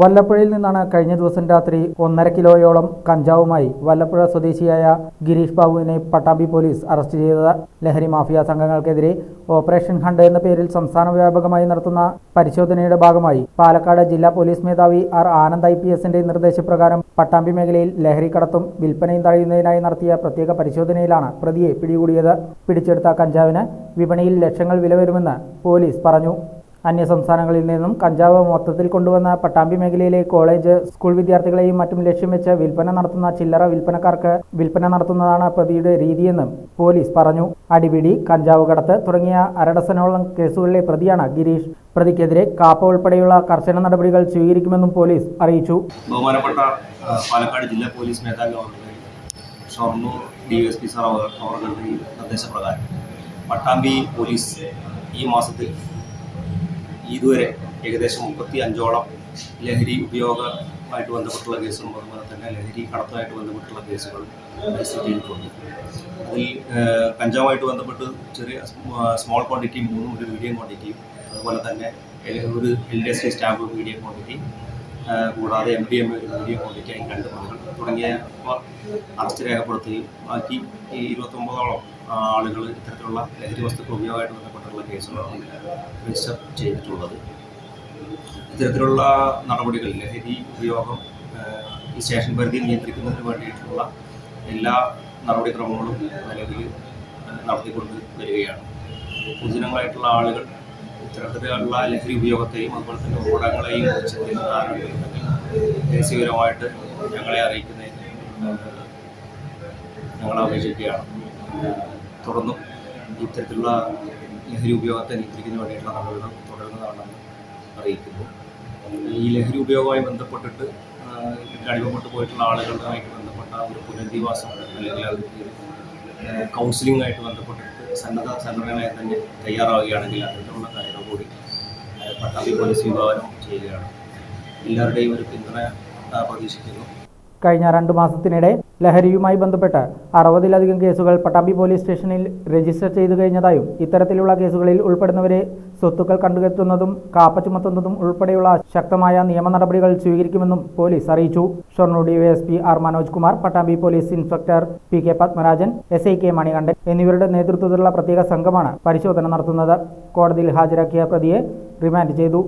വല്ലപ്പുഴയിൽ നിന്നാണ് കഴിഞ്ഞ ദിവസം രാത്രി ഒന്നര കിലോയോളം കഞ്ചാവുമായി വല്ലപ്പുഴ സ്വദേശിയായ ഗിരീഷ് ബാബുവിനെ പട്ടാമ്പി പോലീസ് അറസ്റ്റ് ചെയ്തത്. ലഹരി മാഫിയ സംഘങ്ങൾക്കെതിരെ ഓപ്പറേഷൻ ഹണ്ട് എന്ന പേരിൽ സംസ്ഥാന വ്യാപകമായി നടത്തുന്ന പരിശോധനയുടെ ഭാഗമായി പാലക്കാട് ജില്ലാ പോലീസ് മേധാവി ആർ ആനന്ദ് ഐ പി എസിന്റെ നിർദ്ദേശപ്രകാരം പട്ടാമ്പി മേഖലയിൽ ലഹരി കടത്തും വിൽപ്പനയും തടയുന്നതിനായി നടത്തിയ പ്രത്യേക പരിശോധനയിലാണ് പ്രതിയെ പിടികൂടിയത്. പിടിച്ചെടുത്ത കഞ്ചാവിന് വിപണിയിൽ ലക്ഷങ്ങൾ വില വരുമെന്ന് പോലീസ് പറഞ്ഞു. അന്യസംസ്ഥാനങ്ങളിൽ നിന്നും കഞ്ചാവ് മൊത്തത്തിൽ കൊണ്ടുവന്ന പട്ടാമ്പി മേഖലയിലെ കോളേജ് സ്കൂൾ വിദ്യാർത്ഥികളെയും മറ്റും ലക്ഷ്യം വെച്ച് വിൽപ്പന നടത്തുന്ന ചില്ലറ വിൽപ്പനക്കാർക്ക് വിൽപ്പന നടത്തുന്നതാണ് പ്രതിയുടെ രീതിയെന്നും പോലീസ് പറഞ്ഞു. അടിപിടി കഞ്ചാവ് കടത്ത് തുടങ്ങിയ അരഡസനോളം കേസുകളിലെ പ്രതിയാണ് ഗിരീഷ്. പ്രതിക്കെതിരെ കാപ്പ ഉൾപ്പെടെയുള്ള കർശന നടപടികൾ സ്വീകരിക്കുമെന്നും പോലീസ് അറിയിച്ചു. ബഹുമാനപ്പെട്ട പാലക്കാട് ജില്ലാ പോലീസ് മേധാവി ഷൊർണൂർ പട്ടാമ്പി പോലീസ് ഈ മാസത്തിൽ ഇതുവരെ ഏകദേശം മുപ്പത്തി അഞ്ചോളം ലഹരി ഉപയോഗമായിട്ട് ബന്ധപ്പെട്ടുള്ള കേസുകളും അതുപോലെ തന്നെ ലഹരി കടത്തുമായിട്ട് ബന്ധപ്പെട്ടുള്ള കേസുകൾ ചെയ്തിട്ടുണ്ട് അതിൽ കഞ്ചാവുമായിട്ട് ബന്ധപ്പെട്ട് ചെറിയ സ്മോൾ ക്വാണ്ടിറ്റിയും മൂന്നും ഒരു മീഡിയം ക്വാണ്ടിറ്റിയും അതുപോലെ തന്നെ ഒരു L D S stamp medium quantity കൂടാതെ എം ഡി എം വീഡിയോ ആയി രണ്ട് പ്രതികൾ തുടങ്ങിയ അറസ്റ്റ് രേഖപ്പെടുത്തുകയും ബാക്കി ഈ ഇരുപത്തൊമ്പതോളം ആളുകൾ ഇത്തരത്തിലുള്ള ലഹരി വസ്തുക്കൾ ഉപയോഗമായിട്ട് ബന്ധപ്പെട്ടുള്ള കേസുകളാണ് രജിസ്റ്റർ ചെയ്തിട്ടുള്ളത്. ഇത്തരത്തിലുള്ള നടപടികൾ ലഹരി ഉപയോഗം ഈ സ്റ്റേഷൻ പരിധി നിയന്ത്രിക്കുന്നതിന് വേണ്ടിയിട്ടുള്ള എല്ലാ നടപടിക്രമങ്ങളും നിലവിൽ നടത്തിക്കൊണ്ട് വരികയാണ്. പൊതുജനങ്ങളായിട്ടുള്ള ആളുകൾ ഇത്തരത്തിലുള്ള ലഹരി ഉപയോഗത്തെയും അതുപോലെ തന്നെ ഉറവിടങ്ങളെയും കുറിച്ച് ദേശീയപരമായിട്ട് ഞങ്ങളെ അറിയിക്കുന്നതിന് ഞങ്ങൾ അപേക്ഷിക്കുകയാണ്. തുടർന്നും ഇത്തരത്തിലുള്ള ലഹരി ഉപയോഗത്തെ നിയന്ത്രിക്കുന്നതിന് വേണ്ടിയിട്ടുള്ള നടപടികൾ തുടരുന്നതാണെന്ന് അറിയിക്കുന്നു. ഈ ലഹരി ഉപയോഗവുമായി ബന്ധപ്പെട്ടിട്ട് ആ, അടിമപ്പെട്ട് പോയിട്ടുള്ള ആളുകളുമായിട്ട് ബന്ധപ്പെട്ട ഒരു പുനരധിവാസം അല്ലെങ്കിൽ അതിന്റെ കൗൺസിലിംഗ് ആയിട്ട് ബന്ധപ്പെട്ടിട്ട് സന്നദ്ധ സംഘടനകളെ തന്നെ തയ്യാറാവുകയാണെങ്കിൽ അത്തരത്തിലുള്ള പോലീസ് വിഭാവനം ചെയ്യുകയാണ് എല്ലാവരുടെയും ഒരു പിന്തുണ പ്രതീക്ഷിക്കുന്നു. കഴിഞ്ഞ രണ്ടു മാസത്തിനിടെ ലഹരിയുമായി ബന്ധപ്പെട്ട് അറുപതിലധികം കേസുകൾ പട്ടാമ്പി പോലീസ് സ്റ്റേഷനിൽ രജിസ്റ്റർ ചെയ്തു കഴിഞ്ഞതായും ഇത്തരത്തിലുള്ള കേസുകളിൽ ഉൾപ്പെടുന്നവരെ സ്വത്തുക്കൾ കണ്ടുകെത്തുന്നതും കാപ്പ ചുമത്തുന്നതും ഉൾപ്പെടെയുള്ള ശക്തമായ നിയമ നടപടികൾ സ്വീകരിക്കുമെന്നും പോലീസ് അറിയിച്ചു. Shoranur DYSP R Manoj Kumar Pattambi police inspector P K Padmarajan S I K Manikandan എന്നിവരുടെ നേതൃത്വത്തിലുള്ള പ്രത്യേക സംഘമാണ് പരിശോധന നടത്തുന്നത്. കോടതിയിൽ ഹാജരാക്കിയ പ്രതിയെ റിമാൻഡ് ചെയ്തു.